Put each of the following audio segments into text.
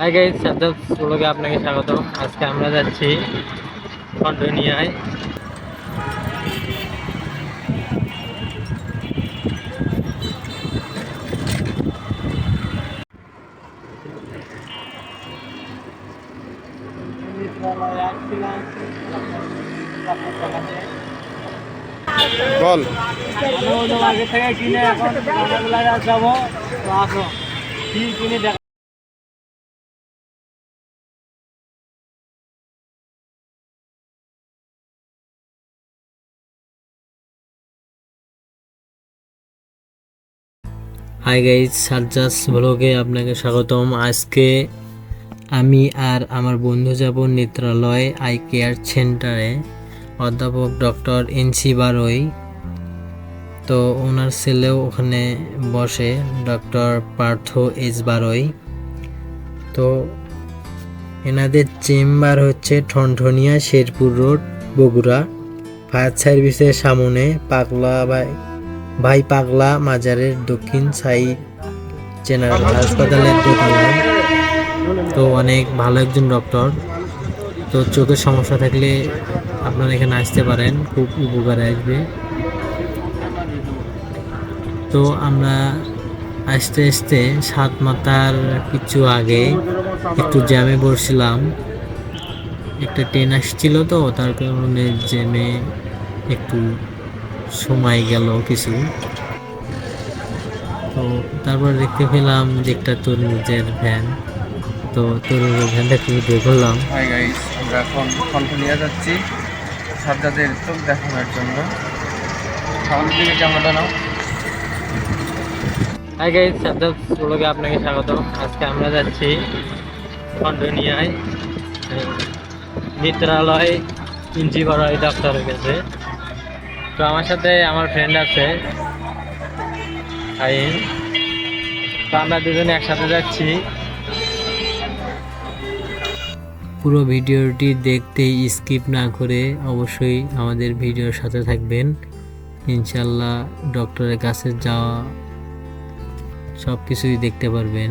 Hi guys Sajjad ব্লগে আপনাকে স্বাগত। আজকে আমরা যাচ্ছি কন্ডোনিয়ায় বল। আগে থেকে কিনে এখন যাব তো আসো। কি কিনে দেখ হাই গাইজ সাজ্জাস ব্লগে আপনাকে স্বাগতম। আজকে আমি আর আমার বন্ধু যাব নেত্রালয় আই কেয়ার সেন্টারে অধ্যাপক ডক্টর এনসি বারোই। তো ওনার ছেলেও ওখানে বসে, ডক্টর পার্থ এইচ বারোই। তো এনাদের চেম্বার হচ্ছে ঠনঠনিয়া শেরপুর রোড, বগুড়া। ফায়ার সার্ভিসের সামনে পাগলা ভাই ভাই পাগলা মাজারের দক্ষিণ সাইড জেনারেল হাসপাতালের তো অনেক ভালো একজন ডক্টর তো চোখের সমস্যা থাকলে আপনারা এখানে আসতে পারেন, খুব উপকারে আসবে। তো আমরা আস্তে আস্তে সাত মাথার কিছু আগে একটু জ্যামে বসছিলাম একটা ট্রেন আসছিল তো, তার কারণে জ্যামে একটু সময় গেল কিছু তো তারপর দেখতে পেলাম যে একটা তরমুজের ভ্যান তো তরমুজের ভ্যানটা একটু ভিডিও করলাম। আমরা এখন কন্টিনিয়া যাচ্ছি সাজ্জাদের চোখ দেখানোর জন্য। আমাদের দিকে ক্যামেরাটা নাও। হাই গাইজ সাজ্জাদ ব্লগে আপনাকে স্বাগত। আজকে আমরা যাচ্ছি কন্ডোনিয়ায় নেত্রালয় ইঞ্জিবাড়াই ডাক্তারের কাছে। তো আমার সাথে আমার ফ্রেন্ড আছে আইন তো আমরা দুজনে একসাথে যাচ্ছি। পুরো ভিডিওটি দেখতে স্কিপ না করে অবশ্যই আমাদের ভিডিওর সাথে থাকবেন। ইনশাল্লাহ ডক্টরের কাছে যাওয়া সব কিছুই দেখতে পারবেন।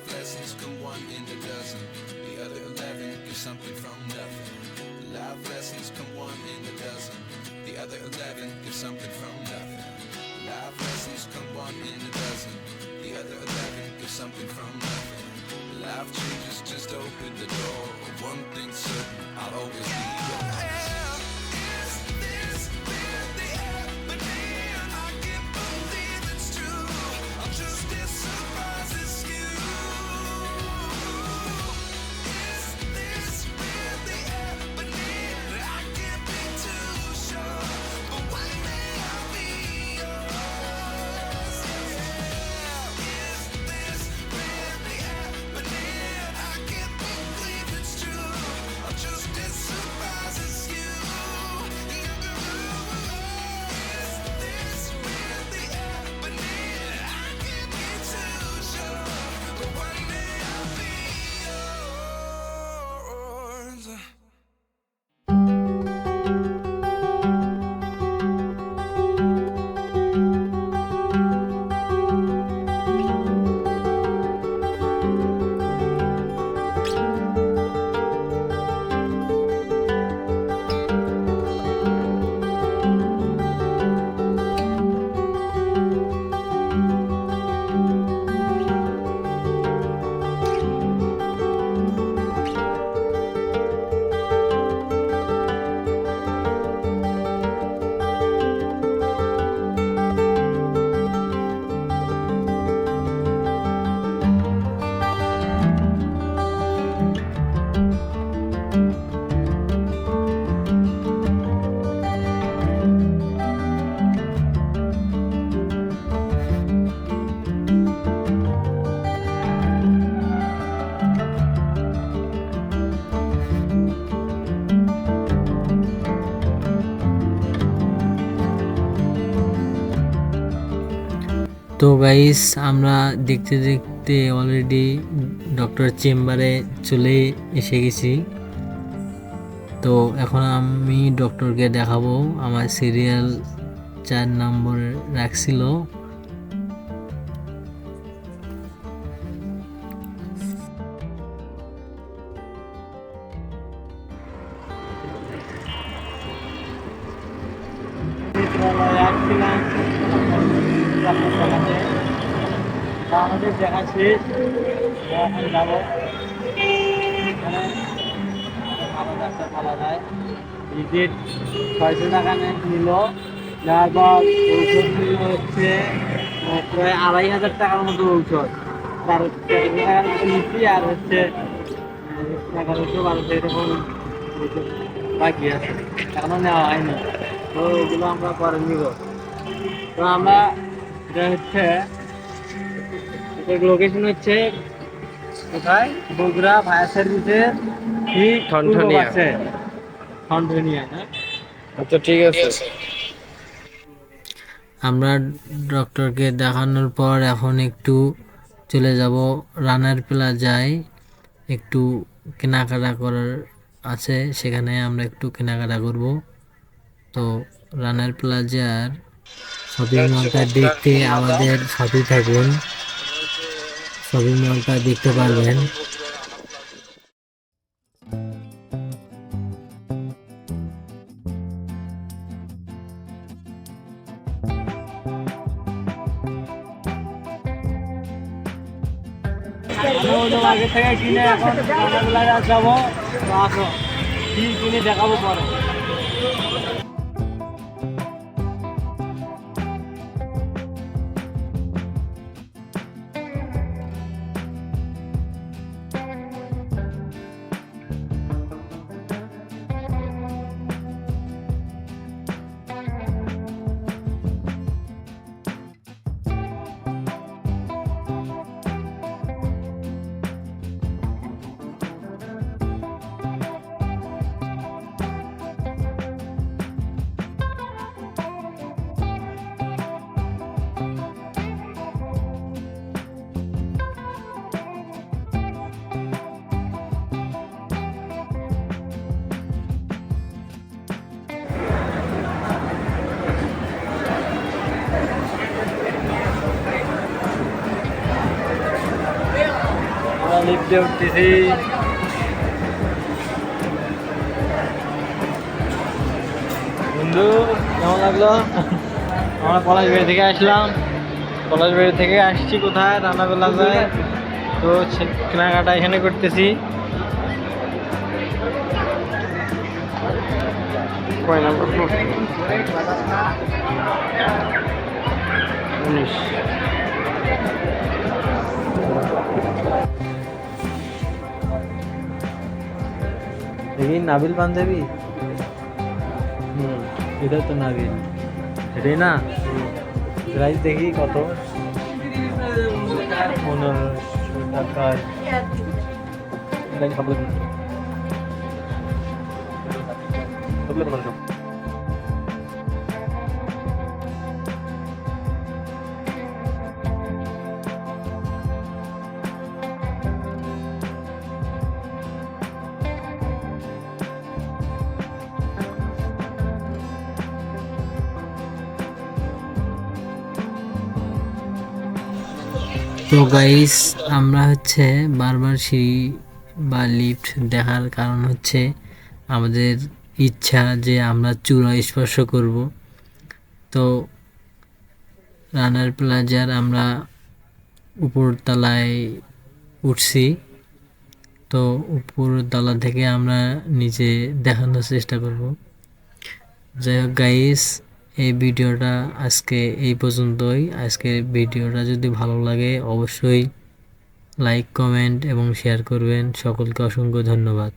Life lessons come one in a dozen. The other eleven give something from nothing. Life lessons come one in a dozen. The other eleven give something from nothing. Life lessons come one in a dozen. The other eleven give something from nothing. Life changes just open the door. One thing's certain, I'll always be yours. তো guys আমরা দেখতে দেখতে already doctor চেম্বারে চলে এসে গেছি। তো এখন আমি ডক্টরকে দেখাবো। আমার সিরিয়াল চার নম্বর রাখছিল। আমাদের দেখা এখন যাব এখানে ভালো ডাক্তার পালা যায় ভিজিট ছয়শো টাকা নিল যাওয়ার পর হচ্ছে প্রায় আড়াই হাজার টাকার মতো ঔষধ বারো টাকার মতো নিচ্ছি আর হচ্ছে এগারোশো বাকি আছে এখনও নেওয়া হয়নি তো ওগুলো আমরা পরে নিব তো আমরা এটা হচ্ছে লোকেশন হচ্ছে কোথায়? বগুড়া ফায়ার সার্ভিসের ঠিক ঠনঠনিয়া। আছে ঠনঠনিয়া আচ্ছা ঠিক আছে। আমরা ডক্টরকে দেখানোর পর এখন একটু চলে যাব। রানার প্লাজায় একটু কেনাকাটা করার আছে সেখানে আমরা একটু কেনাকাটা করব। তো রানার প্লাজার শপিং মলটা দেখতে আমাদের সাথে থাকুন। শপিং মলটা দেখতে পারবেন। আগে থেকে কিনে এখন যাব কি কিনে দেখাবো পরে লিফটে উঠতেছি। বন্ধু কেমন লাগল? আমরা পলাশবাড়ি থেকে আসলাম। পলাশবাড়ি থেকে আসছি কোথায়? রান্নাগোলা যায়। তো কেনাকাটা এখানে করতেছি। কয় নাম্বার ফ্লোর? উনিশ। দেখি নাবিল পাঞ্জাবি হুম এটা তো নাবিল। এটাই না? প্রাইস দেখি কত? পনেরোশো তো গাইস আমরা হচ্ছে বারবার সিঁড়ি বা লিফট দেখার কারণ হচ্ছে আমাদের ইচ্ছা যে আমরা চূড়া স্পর্শ করব। তো রানার প্লাজার আমরা উপরতলায় উঠছি। তো উপরতলা থেকে আমরা নিচে দেখানোর চেষ্টা করব। যাই হোক গাইস এই ভিডিওটা আজকে এই পর্যন্তই। আজকের ভিডিওটা যদি ভালো লাগে, অবশ্যই লাইক কমেন্ট এবং শেয়ার করবেন। সকলকে অসংখ্য ধন্যবাদ।